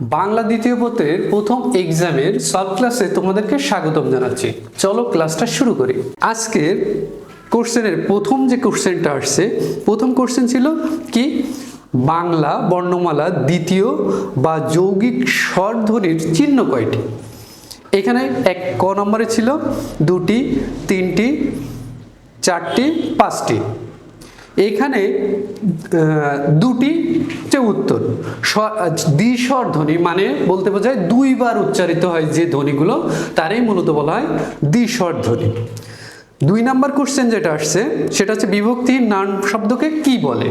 বাংলা দ্বিতীয় পত্রের প্রথম এক্সামের সব ক্লাসে তোমাদেরকে স্বাগতম জানাচ্ছি। চলো ক্লাসটা শুরু করি। আজকের কোশ্চেনের প্রথম যে কোশ্চেনটা আসছে, প্রথম কোশ্চেন ছিল কি? বাংলা বর্ণমালা দ্বিতীয় বা যৌগিক স্বরধ্বনির চিহ্ন কয়টি? এখানে এক ক নম্বরে ছিল দুটি, তিনটি, চারটি, পাঁচটি। এখানে দুটি যে উত্তর। স্ব- দ্বিস্বর ধ্বনি মানে বলতে বোঝায় দুইবার উচ্চারিত হয় যে ধ্বনিগুলো, তারই মূলত বলা হয় দ্বিস্বর ধ্বনি দুই নাম্বার কোশ্চেন যেটা আসছে, সেটা হচ্ছে বিভক্তিহীন নান শব্দকে কি বলে?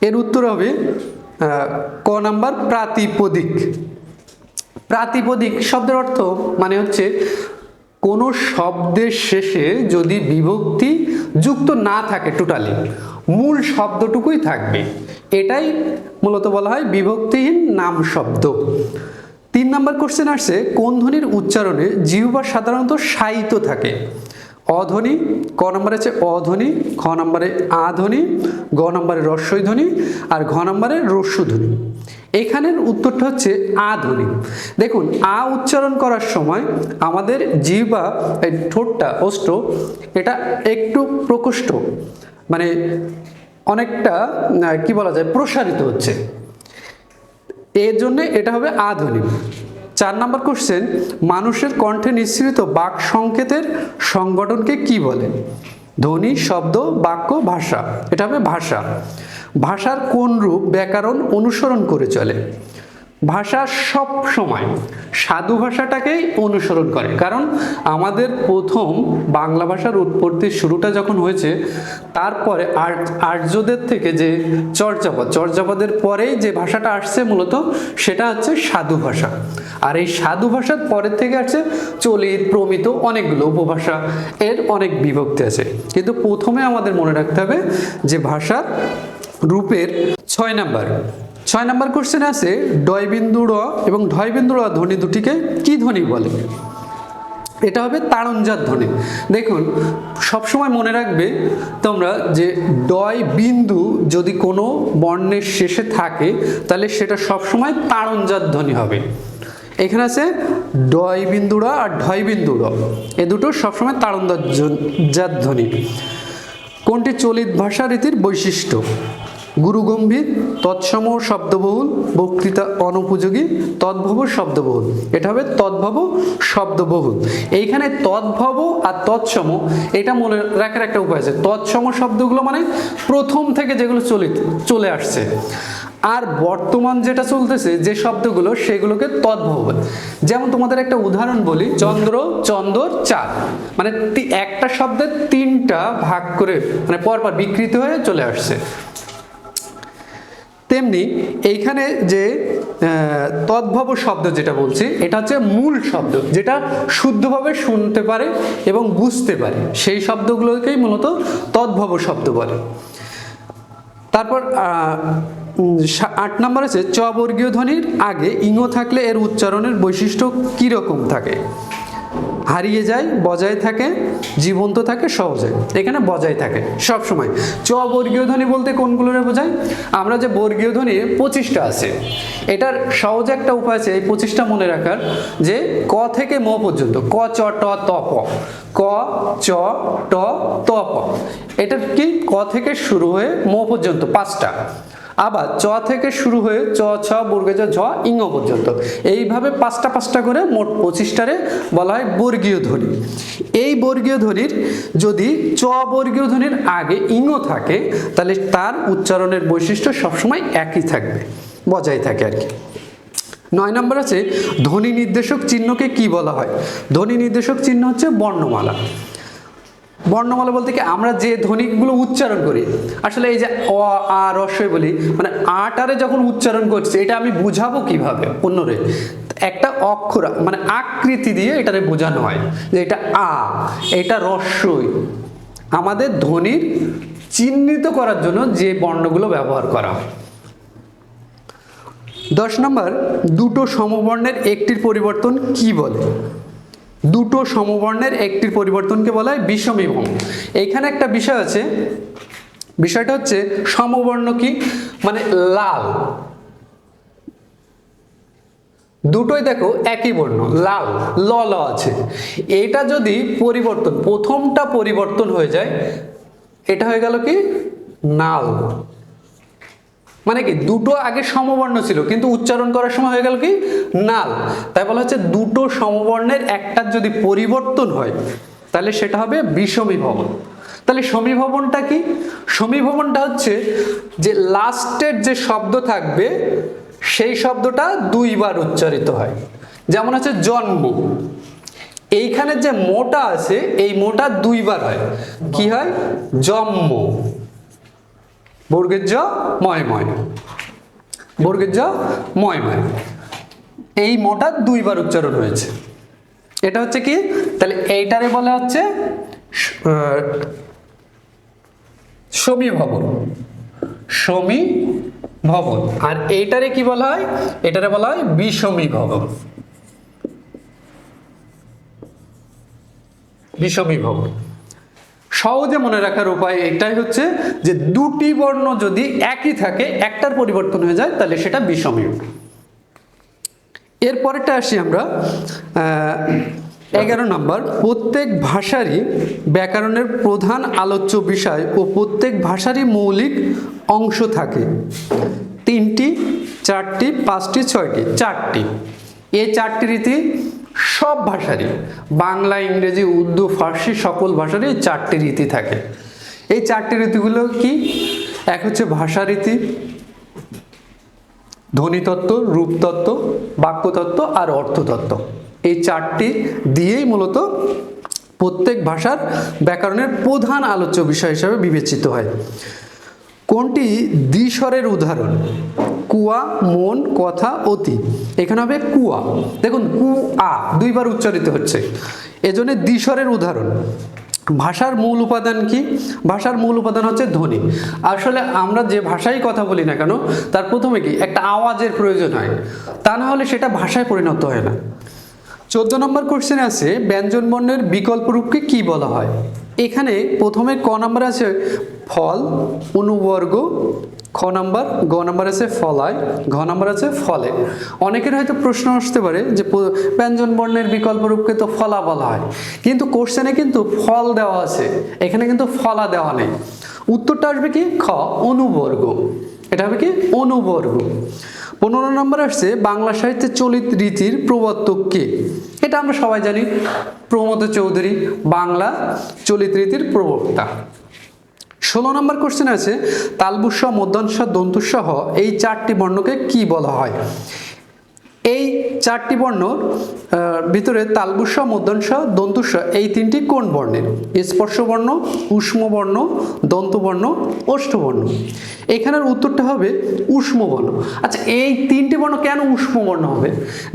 এর উত্তর হবে ক নাম্বার প্রাতিপদিক। প্রাতিপদিক শব্দের অর্থ মানে হচ্ছে, কোনো শব্দের শেষে যদি বিভক্তি যুক্ত না থাকে টোটালি মূল শব্দটুকুই থাকবে। এটাই মূলত বলা হয় বিভক্তিহীন নাম শব্দ। তিন নম্বর কোশ্চেন আসছে, কোন ধ্বনির উচ্চারণে জিহ্বা সাধারণত সাহিত্য থাকে? অধ্বনি ক নম্বরে আছে অধ্বনি খ নম্বরে আধ্বনি গ নম্বরে রস্বই ধ্বনি, আর ঘ নম্বরে রস্যু ধ্বনি। এখানের উত্তরটা হচ্ছে আ ধ্বনি। দেখুন, আ উচ্চারণ করার সময় আমাদের জিহ্বা ঠোঁটটা, অষ্ট, এটা একটু প্রকোষ্ঠ মানে অনেকটা কি বলা যায়, প্রসারিত হচ্ছে। এর জন্য এটা হবে আধুনিক চার নম্বর কোশ্চেন মানুষের কণ্ঠে নিঃসৃত বাক সংকেতের সংগঠনকে কি বলে? ধ্বনি, শব্দ, বাক্য, ভাষা। এটা হবে ভাষা। ভাষার কোন রূপ ব্যাকরণ অনুসরণ করে চলে? ভাষা সব সময় সাধু ভাষাটাকেই অনুসরণ করে। কারণ আমাদের প্রথম বাংলা ভাষার উৎপত্তির শুরুটা যখন হয়েছে, তারপরে আর- আর্যদের থেকে যে চর্যাপদ, চর্যাপদের পরেই যে ভাষাটা আসছে মূলত, সেটা হচ্ছে সাধু ভাষা। আর এই সাধু ভাষার পরের থেকে আসছে চলিত, প্রমিত অনেকগুলো উপভাষা এর অনেক বিভক্তি আছে। কিন্তু প্রথমে আমাদের মনে রাখতে হবে যে ভাষার রূপের ছয় নাম্বার। ছয় নাম্বার কোশ্চেন আছে, ডয়বিন্দু র এবং ঢয় বিন্দু র ধ্বনি দুটিকে কি ধ্বনি বলে? এটা হবে তাড়নজাত ধ্বনি। দেখুন, সবসময় মনে রাখবে তোমরা যে ডয় বিন্দু যদি কোনো বর্ণের শেষে থাকে, তাহলে সেটা সবসময় তাড়নজাত ধ্বনি হবে। এখানে আছে ডয় বিন্দুরা আর ঢয় বিন্দুরা এ দুটো সবসময় জ- ধ্বনি। কোনটি চলিত ভাষা রীতির বৈশিষ্ট্য? গুরুগম্ভীর তৎসম শব্দবহুল, বক্তৃতা অনুপযোগী, তদ্ভব শব্দবহুল। এটা হবে তদ্ভব শব্দবহুল। এইখানে তদ্ভব আর তৎসম এটা মনে রাখার একটা উপায় আছে। তৎসম শব্দগুলো মানে প্রথম থেকে যেগুলো চলিত চলে আসছে। আর বর্তমান যেটা চলতেছে, যে শব্দগুলো, সেগুলোকে তদ্ভব যেমন তোমাদের একটা উদাহরণ বলি, চন্দ্র, চন্দর, চাঁদ। মানে একটা শব্দের তিনটা ভাগ করে মানে পরপর বিকৃত হয়ে চলে আসছে। তেমনি এইখানে যে তদ্ভব শব্দ যেটা বলছি, এটা হচ্ছে মূল শব্দ, যেটা শুদ্ধভাবে শুনতে পারে এবং বুঝতে পারে। সেই শব্দগুলোকেই মূলত তদ্ভব শব্দ বলে। তারপর আট নম্বর আছে, চবর্গীয় ধ্বনির আগে ইঙ্গ থাকলে এর উচ্চারণের বৈশিষ্ট্য কীরকম থাকে? হারিয়ে যায়, বজায় থাকে, জীবন্ত থাকে, সহজে এখানে বজায় থাকে, সব সময়। চ বর্গীয় ধ্বনি বলতে কোনগুলোরে বোঝায়? আমরা যে বর্গীয় ধ্বনি, পঁচিশটা আছে। এটার সহজ একটা উপায় আছে, এই পঁচিশটা মনে রাখার, যে ক থেকে ম পর্যন্ত, ক, চ, ট, ত, প। ক, চ, ট, ত, প। এটা কি? ক থেকে শুরু হয়ে ম পর্যন্ত, পাঁচটা। আবার চ থেকে শুরু হয়ে চ, ছ, বর্গে ঝ ইঙ পর্যন্ত। এইভাবে পাঁচটা পাঁচটা করে মোট পঁচিশটারে বলা হয় বর্গীয় ধ্বনি। এই বর্গীয় ধ্বনির যদি চ বর্গীয় ধ্বনির আগে ইঙ থাকে, তাহলে তার উচ্চারণের বৈশিষ্ট্য সবসময় একই থাকবে, বজায় থাকে আর কি। নয় নম্বর আছে, ধ্বনি নির্দেশক চিহ্নকে কি বলা হয়? ধ্বনি নির্দেশক চিহ্ন হচ্ছে বর্ণমালা। বর্ণমালা বলতে কি আমরা যে ধ্বনিগুলো উচ্চারণ করি, আসলে এই যে অ, আ রস্বই বলি মানে আটারে যখন উচ্চারণ করছি, এটা আমি বুঝাবো কীভাবে? অন্যরে। একটা অক্ষর মানে আকৃতি দিয়ে এটারে বোঝানো হয় যে এটা আ, এটা রস্বই আমাদের ধ্বনির চিহ্নিত করার জন্য যে বর্ণগুলো ব্যবহার করা হয়। দশ নম্বর, দুটো সমবর্ণের একটির পরিবর্তন কি বলে? দুটো সমবর্ণের একটির পরিবর্তনকে বলা হয় বিষমীভঙ্গ এইখানে একটা বিষয় আছে, বিষয়টা হচ্ছে সমবর্ণ কি? মানে লাল। দুটোই দেখো একই বর্ণ, লাল, ল ল আছে। এটা যদি পরিবর্তন, প্রথমটা পরিবর্তন হয়ে যায়, এটা হয়ে গেল কি? নাল। মানে কি, দুটো আগে সমবর্ণ ছিল, কিন্তু উচ্চারণ করার সময় হয়ে গেল কি? নাল। তাই বলা হচ্ছে দুটো সমবর্ণের একটার যদি পরিবর্তন হয়, তাহলে সেটা হবে বিষমী ভবন তাহলে সমীভবনটা কি? সমীভবনটা হচ্ছে যে লাস্টের যে শব্দ থাকবে, সেই শব্দটা দুইবার উচ্চারিত হয়। যেমন হচ্ছে জন্ম। এইখানে যে মোটা আছে, এই মোটা দুইবার হয়। কি হয়? জন্ম বর্গের জ ময় ময়। বর্গের জ ময়। এই মোটা দুইবার উচ্চারণ হয়েছে এটা হচ্ছে কি? তাহলে এইটারে বলা হচ্ছে সমী ভবন সমী ভবন আর এইটারে কি বলা হয়? এটারে বলা হয় বিষমী ভবন বিষমী ভবন সহজে মনে রাখার উপায় এটাই হচ্ছে যে দুটি বর্ণ যদি একই থাকে, একটার পরিবর্তন হয়ে যায়, তাহলে সেটা বিষমীয়। এরপরেটা আসি আমরা এগারো নম্বর, প্রত্যেক ভাষারই ব্যাকরণের প্রধান আলোচ্য বিষয় ও প্রত্যেক ভাষারই মৌলিক অংশ থাকে। তিনটি, চারটি, পাঁচটি, ছয়টি, চারটি। এই চারটি রীতি সব ভাষারই, বাংলা, ইংরেজি, উর্দু, ফার্সি সকল ভাষারই চারটি রীতি থাকে। এই চারটি রীতিগুলো কি? এক হচ্ছে ভাষা রীতি ধ্বনিতত্ত্ব, রূপতত্ত্ব, বাক্যতত্ত্ব আর অর্থতত্ত্ব। এই চারটি দিয়েই মূলত প্রত্যেক ভাষার ব্যাকরণের প্রধান আলোচ্য বিষয় হিসাবে বিবেচিত হয়। কোনটি? দ্বিস্বরের উদাহরণ। কুয়া, মন, কথা, অতি। এখানে হবে কুয়া। দেখুন কু আ দুইবার উচ্চারিত হচ্ছে। এজন্য দ্বিস্বরের উদাহরণ। ভাষার মূল উপাদান কি? ভাষার মূল উপাদান হচ্ছে ধ্বনি। আসলে আমরা যে ভাষায় কথা বলি না কেন, তার প্রথমে কি? একটা আওয়াজের প্রয়োজন হয়। তা না হলে সেটা ভাষায় পরিণত হয় না। চোদ্দ নম্বর কোশ্চেনে আছে, ব্যঞ্জন বর্ণের বিকল্প রূপকে কি বলা হয়? এখানে প্রথমে ক নম্বর আছে ফল, অনুবর্গ খ নাম্বার, গ নাম্বার আছে ফলায়, ঘ নাম্বার আছে ফলে। অনেকের হয়তো প্রশ্ন আসতে পারে যে ব্যঞ্জন বর্ণের বিকল্প রূপকে তো ফলা বলা হয়। কিন্তু কোশ্চেনে কিন্তু ফল দেওয়া আছে, এখানে কিন্তু ফলা দেওয়া নেই। উত্তরটা আসবে কি? খ, অনুবর্গ। এটা হবে কি? অনুবর্গ। পনেরো নম্বর আসছে, বাংলা সাহিত্যে চলিত রীতির প্রবর্তক কে? এটা আমরা সবাই জানি, প্রমোদ চৌধুরী, বাংলা চলিত রীতির প্রবক্তা। ষোলো নম্বর কোশ্চেন আছে তালবুস মধ্যাংশ দন্তুসহ এই চারটি বর্ণকে কি বলা হয়? এই চারটি বর্ণ ভিতরে তালবুস্ব মধ্যাংশ দন্তুস্ব এই তিনটি কোন বর্ণের? স্পর্শ বর্ণ, উষ্ম বর্ণ দন্তবর্ণ ওষ্ঠবর্ণ এখানের উত্তরটা হবে উষ্ম বর্ণ। আচ্ছা এই তিনটি বর্ণ কেন উষ্ম বর্ণ হবে?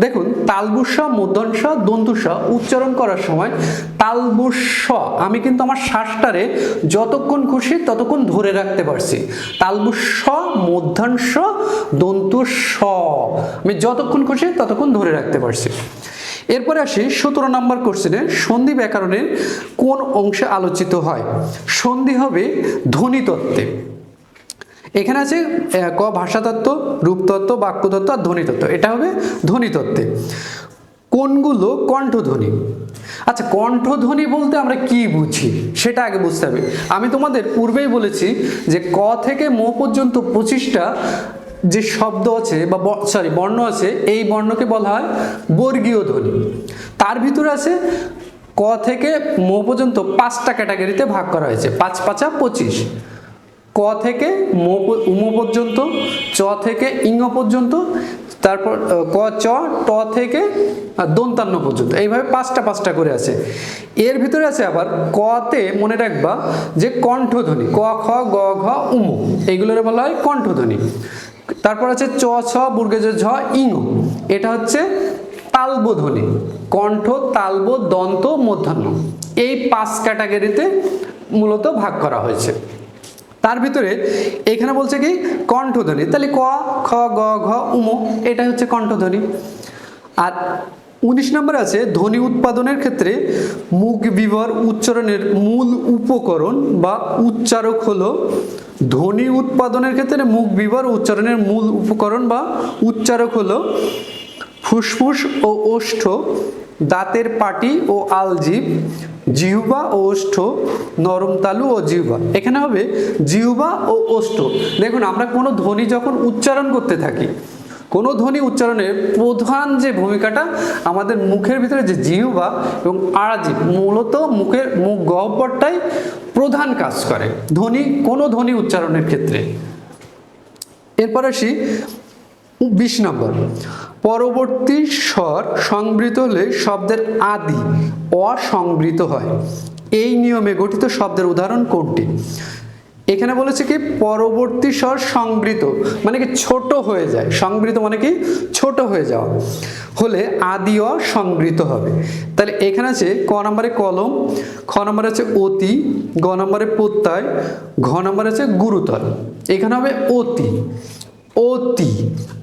দেখুন তালবুস্ব মধ্যাংশ দন্তুস্ব উচ্চারণ করার সময় তালবুস্ব আমি কিন্তু আমার শ্বাসটারে যতক্ষণ খুশি ততক্ষণ ধরে রাখতে পারছি। তালবুস্ব মধ্যাংশ দন্তুস্ব আমি যতক্ষণ খুশি ততক্ষণ ধরে রাখতে পারছি। এরপরে আসি সতেরো নম্বর কোশ্চেনে সন্ধি ব্যাকরণের কোন অংশে আলোচিত হয়? সন্ধি হবে ধ্বনিতত্ত্বে। এখানে আছে ক ভাষাতত্ত্ব, রূপতত্ত্ব, বাক্যতত্ত্ব আর ধ্বনিতত্ত্ব। এটা হবে ধ্বনিতত্ত্বে। কোনগুলো কণ্ঠধ্বনি? আচ্ছা কণ্ঠধ্বনি বলতে আমরা কি বুঝি? সেটা আগে বুঝতে হবে। আমি তোমাদের পূর্বেই বলেছি যে ক থেকে ম পর্যন্ত পঁচিশটা যে শব্দ আছে বা সরি বর্ণ আছে, এই বর্ণকে বলা হয় বর্গীয় ধ্বনি। তার ভিতরে আছে ক থেকে ম পর্যন্ত পাঁচটা ক্যাটাগরিতে ভাগ করা হয়েছে, পাঁচ, পাঁচা পঁচিশ। ক থেকে ম উম, পর্যন্ত, চ থেকে ইং পর্যন্ত, তারপর ক, চ, ট থেকে দন্তান্ন পর্যন্ত, এইভাবে পাঁচটা পাঁচটা করে আছে। এর ভিতরে আছে আবার কতে মনে রাখবা যে কণ্ঠধ্বনি, ক, খ, গ, ঘ, উম, এইগুলোর বলা হয় কণ্ঠধ্বনি। তারপর আছে চ, ছ বুর্গেজ ঝ, ইং। এটা হচ্ছে তালবধ্বনি কণ্ঠ তালব দন্ত, মধ্যাহ্ন। এই পাঁচ ক্যাটাগরিতে মূলত ভাগ করা হয়েছে। তার ভিতরে এখানে বলছে কি, কণ্ঠধ্বনি। তাহলে ক, খ, গ, ঘ, উম এটা হচ্ছে কণ্ঠধ্বনি। আর উনিশ নম্বর আছে, ধ্বনি উৎপাদনের ক্ষেত্রে মুখ বিবর উচ্চারণের মূল উপকরণ বা উচ্চারক হলো ধ্বনি উৎপাদনের ক্ষেত্রে মুখ বিবর উচ্চারণের মূল উপকরণ বা উচ্চারক হলো ফুসফুস ও ওষ্ঠ, দাঁতের পাটি ও আলজিব জিহুবা ও ওষ্ঠ, নরম তালু ও জিহুবা। এখানে হবে জিহুবা ও ওষ্ঠ। দেখুন, আমরা কোনো ধ্বনি যখন উচ্চারণ করতে থাকি কোনো ধ্বনি উচ্চারণের প্রধান যে ভূমিকাটা আমাদের মুখের ভিতরে যে জিহুবা এবং আরাজিব মূলত মুখের মুখ গহ্বরটাই প্রধান কাজ করে ধ্বনি, কোনো ধ্বনি উচ্চারণের ক্ষেত্রে। এরপর আসি বিশ নম্বর। পরবর্তী স্বর সংবৃত হলে শব্দের আদি অসংবৃত হয়। এই নিয়মে গঠিত শব্দের উদাহরণ কোনটি? এখানে বলেছে কি, পরবর্তী স্বর সংবৃত মানে কি ছোট হয়ে যায়। সংবৃত মানে কি ছোট হয়ে যাওয়া। হলে আদি অ সংবৃত হবে। তাহলে এখানে আছে ক নম্বরে কলম, খ নম্বরে আছে অতি, গ নম্বরে প্রত্যয়, ঘ নম্বরে আছে গুরুতর। এখানে হবে অতি। অতি।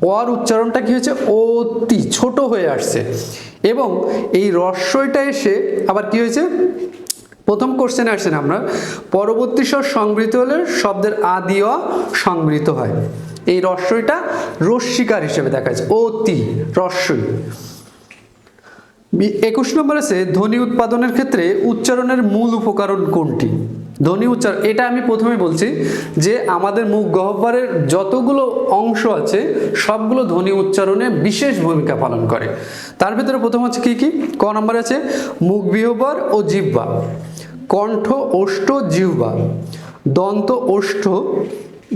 অর উচ্চারণটা কি হয়েছে? অতি, ছোট হয়ে আসছে। এবং এই রস্যইটা এসে আবার কি হয়েছে? প্রথম কোশ্চেনে আসছেন আমরা। পরবর্তী স্বর সংবৃত হলে শব্দের আদি অ সংবৃত হয়। এই রস্যইটা রস্বীকার হিসেবে দেখা যাচ্ছে। অতি রস্যই। একুশ নম্বর আছে, ধ্বনি উৎপাদনের ক্ষেত্রে উচ্চারণের মূল উপকরণ কোনটি? ধ্বনি উচ্চারণ, এটা আমি প্রথমে বলছি যে আমাদের মুখ গহ্বরের যতগুলো অংশ আছে, সবগুলো ধ্বনি উচ্চারণে বিশেষ ভূমিকা পালন করে। তার ভিতরে প্রথম হচ্ছে কি কি? ক নম্বর আছে, মুখ বিহবর ও জিহ্বা। কণ্ঠ জিহ্বা। দন্ত ওষ্ঠ,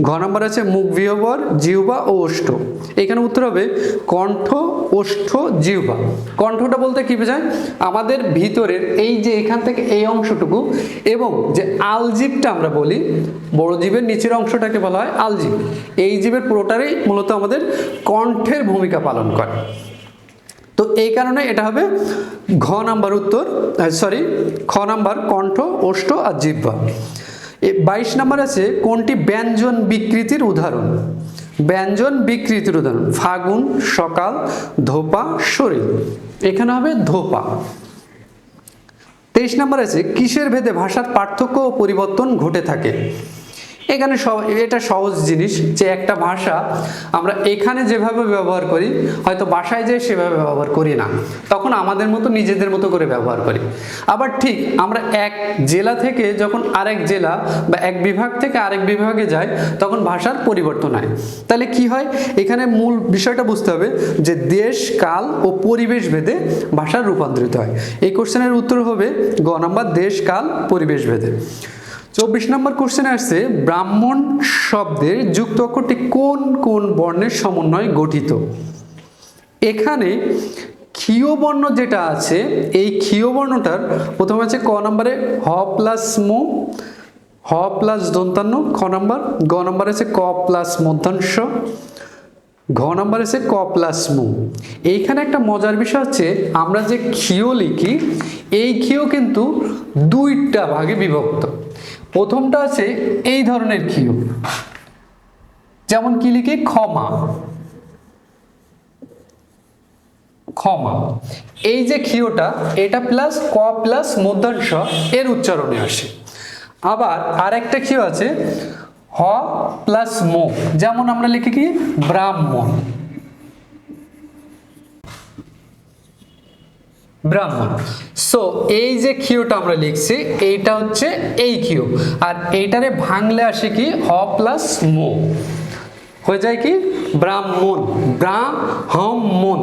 ঘ নম্বর আছে মুখ বিহবর জিহ্বা ও ওষ্ঠ। এখানে উত্তর হবে কণ্ঠ ওষ্ঠ জিহ্বা। কণ্ঠটা বলতে কি বোঝায়? আমাদের ভিতরের এই যে এখান থেকে এই অংশটুকু এবং যে আলজিবটা আমরা বলি, বড় জীবের নিচের অংশটাকে বলা হয় আলজিব। এই জীবের পুরোটারই মূলত আমাদের কণ্ঠের ভূমিকা পালন করে। তো এই কারণে এটা হবে ঘ নাম্বার উত্তর সরি খ নাম্বার কণ্ঠ, ওষ্ঠ আর জিহ্বা। বাইশ নাম্বার আছে, কোনটি ব্যঞ্জন বিকৃতির উদাহরণ? ব্যঞ্জন বিকৃতির উদাহরণ, ফাগুন, সকাল, ধোপা শরীর এখানে হবে ধোপা। তেইশ নাম্বার আছে, কিসের ভেদে ভাষার পার্থক্য ও পরিবর্তন ঘটে থাকে? এখানে এটা সহজ জিনিস যে একটা ভাষা আমরা এখানে যেভাবে ব্যবহার করি, হয়তো বাসায় যেয়ে সেভাবে ব্যবহার করি না। তখন আমাদের মতো নিজেদের মতো করে ব্যবহার করি। আবার ঠিক আমরা এক জেলা থেকে যখন আরেক জেলা বা এক বিভাগ থেকে আরেক বিভাগে যাই, তখন ভাষার পরিবর্তন হয়। তাহলে কি হয়? এখানে মূল বিষয়টা বুঝতে হবে যে দেশ, কাল ও পরিবেশ ভেদে ভাষার রূপান্তরিত হয়। এই কোশ্চেনের উত্তর হবে গ নাম্বার দেশ, কাল, পরিবেশ ভেদে। চব্বিশ নম্বর কোশ্চেন আসছে, ব্রাহ্মণ শব্দের যুক্ত অক্ষরটি কোন কোন বর্ণের সমন্বয়ে গঠিত? এখানে ক্ষীয় বর্ণ যেটা আছে, এই ক্ষীয় বর্ণটার প্রথমে আছে ক নম্বরে হ প্লাস মো, হ প্লাস দন্তান্ন, খ নম্বর, গ নম্বর আছে ক প্লাস মধ্যাংশ, ঘ নম্বর আছে ক প্লাস মু। এইখানে একটা মজার বিষয় হচ্ছে, আমরা যে ক্ষীয় লিখি, এই ক্ষীয় কিন্তু দুইটা ভাগে বিভক্ত। প্রথমটা আছে এই ধরনের ক্ষীয় যেমন কি লিখি? ক্ষমা। ক্ষমা। এই যে ক্ষীয়টা এটা প্লাস ক প্লাস মধ্যাংশ, এর উচ্চারণে আসে। আবার আরেকটা ক্ষীয় আছে, হ প্লাস মো। যেমন আমরা লিখি কি? ব্রাহ্মণ। ব্রাহ্মণ। সো এই যে ক্ষীয়টা আমরা লিখছি, এইটা হচ্ছে এই ক্ষীয় আর এইটারে ভাঙলে আসে কি? হ প্লাস মো হয়ে যায় কি? ব্রাহ্মণ। ব্রাহ্মণ।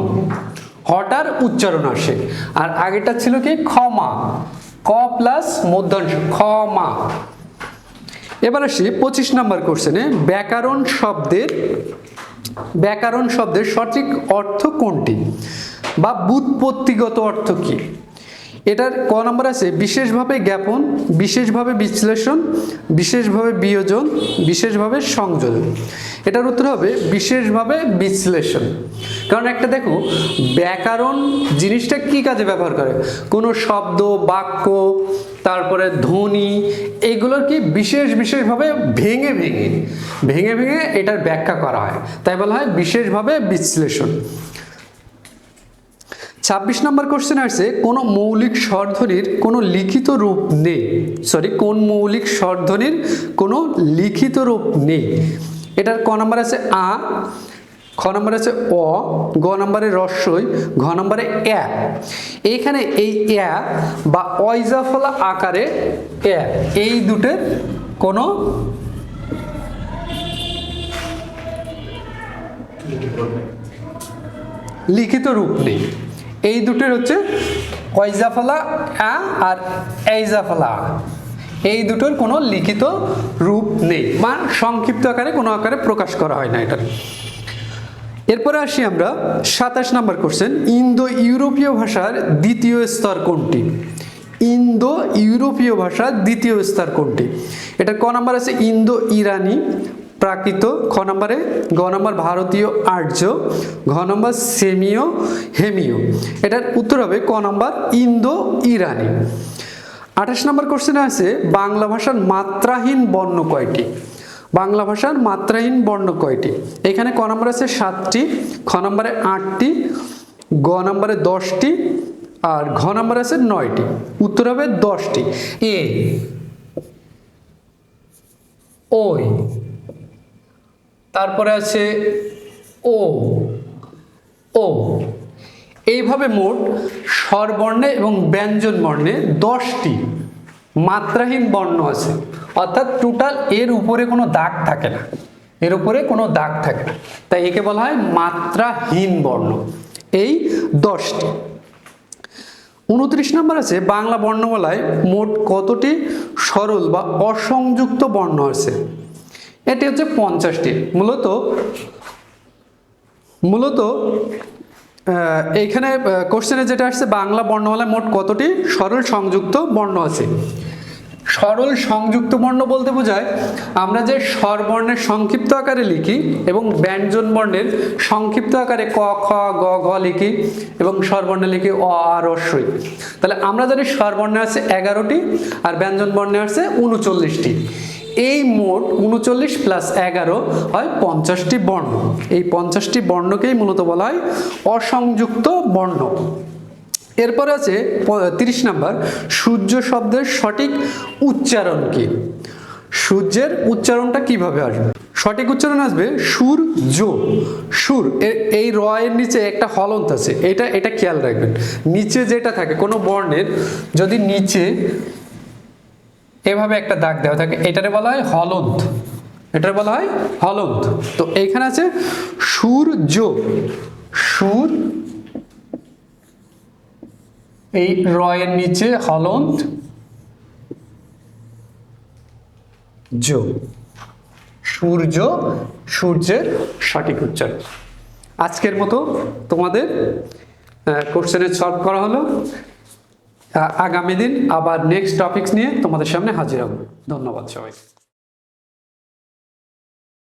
হটার উচ্চারণ আসে। আর আগেটা ছিল কি? ক্ষমা। ক প্লাস মধ্যাংশ। ক্ষমা। এবার আসি পঁচিশ নম্বর কোশ্চেনে ব্যাকরণ শব্দের ব্যাকরণ শব্দের সঠিক অর্থ কোনটি? বা বুৎপত্তিগত অর্থ কী? এটার ক নম্বর আছে, বিশেষভাবে জ্ঞাপন, বিশেষভাবে বিশ্লেষণ, বিশেষভাবে বিয়োজন, বিশেষভাবে সংযোজন। এটার উত্তর হবে বিশেষভাবে বিশ্লেষণ। কারণ একটা দেখো, ব্যাকরণ জিনিসটা কি কাজে ব্যবহার করে? কোনো শব্দ, বাক্য, তারপরে ধ্বনি, এগুলোর কি বিশেষ বিশেষভাবে ভেঙে ভেঙে ভেঙে ভেঙে এটার ব্যাখ্যা করা হয়। তাই বলা হয় বিশেষভাবে বিশ্লেষণ। ছাব্বিশ নম্বর কোশ্চেন আসছে, কোনো মৌলিক স্বরধ্বনির কোনো লিখিত রূপ নেই। সরি কোন মৌলিক স্বরধ্বনির কোনো লিখিত রূপ নেই? এটার ক নম্বর আছে আ, খ নম্বরে আছে অ, গ নম্বরে রস্যই, ঘ নম্বরে এ। এইখানে এই এ বা অইজাফলা আকারে এ, এই দুটের কোনো লিখিত রূপ নেই। এই দুটোর হচ্ছে কয়জাফলা আ আর এইজাফলা এই দুটোর কোনো লিখিত রূপ নেই বা সংক্ষিপ্ত আকারে কোনো আকারে প্রকাশ করা হয় না এটা এরপরে আসি আমরা সাতাশ নাম্বার কোশ্চেন ইন্দো ইউরোপীয় ভাষার দ্বিতীয় স্তর কোনটি? ইন্দো ইউরোপীয় ভাষার দ্বিতীয় স্তর কোনটি? এটা ক নাম্বার আছে ইন্দো ইরানি প্রাকৃত খ নম্বরে গ নম্বর ভারতীয় আর্য, ঘ নম্বর সেমিও হেমিও এটার উত্তর হবে ক নম্বর ইন্দো ইরানি। আঠাশ নম্বর কোশ্চেনে আছে, বাংলা ভাষার মাত্রাহীন বর্ণ কয়টি? বাংলা ভাষার মাত্রাহীন বর্ণ কয়টি? এখানে ক নম্বর আছে সাতটি, খ নম্বরে আটটি, গ নম্বরে দশটি, আর ঘ নম্বর আছে নয়টি। উত্তর হবে দশটি। এ, ওই। তারপরে আছে ও ও। এইভাবে মোট স্বরবর্ণে এবং ব্যঞ্জন বর্ণে দশটি মাত্রাহীন বর্ণ আছে। অর্থাৎ টোটাল এর উপরে কোনো দাগ থাকে না। এর উপরে কোনো দাগ থাকে না। তাই একে বলা হয় মাত্রাহীন বর্ণ। এই দশটি। উনত্রিশ নম্বর আছে, বাংলা বর্ণমালায় মোট কতটি সরল বা অসংযুক্ত বর্ণ আছে? এটি হচ্ছে পঞ্চাশটি। মূলত মূলত এইখানে কোশ্চেনে যেটা আসছে, বাংলা বর্ণমালায় মোট কতটি সরল সংযুক্ত বর্ণ আছে? সরল সংযুক্ত বর্ণ বলতে বোঝায়, আমরা যে স্বরবর্ণের সংক্ষিপ্ত আকারে লিখি এবং ব্যঞ্জন বর্ণের সংক্ষিপ্ত আকারে ক, খ, গ, ঘ লিখি এবং স্বরবর্ণে লিখি অ আর রস্যই তাহলে আমরা জানি স্বরবর্ণে আছে এগারোটি আর ব্যঞ্জন বর্ণে আছে উনচল্লিশটি। এই মোট উনচল্লিশ প্লাস এগারো হয় পঞ্চাশটি বর্ণ। এই পঞ্চাশটি বর্ণকেই মূলত বলা হয় অসংযুক্ত বর্ণ। এরপর আছে তিরিশ নাম্বার, সূর্য শব্দের সঠিক উচ্চারণ কি? সূর্যের উচ্চারণটা কীভাবে আসবে? সঠিক উচ্চারণ আসবে সূর্য। সুর এই র এর নিচে একটা হলন্ত আছে, এটা এটা খেয়াল রাখবেন। নিচে যেটা থাকে, কোনো বর্ণের যদি নিচে এভাবে একটা দাগ দেওয়া থাকে। এটারে বলা হয় হলন্ত এটারে বলা হয় হলন্ত তো এইখানে আছে সূর্য। সুর এই রয়ের নিচে হলন্ত জো। সূর্য সূর্যের সঠিক উচ্চারণ। আজকের মতো তোমাদের কোশ্চেনের সলভ করা হলো। আগামী দিন আবার নেক্সট টপিক্স নিয়ে তোমাদের সামনে হাজির হব। ধন্যবাদ সবাই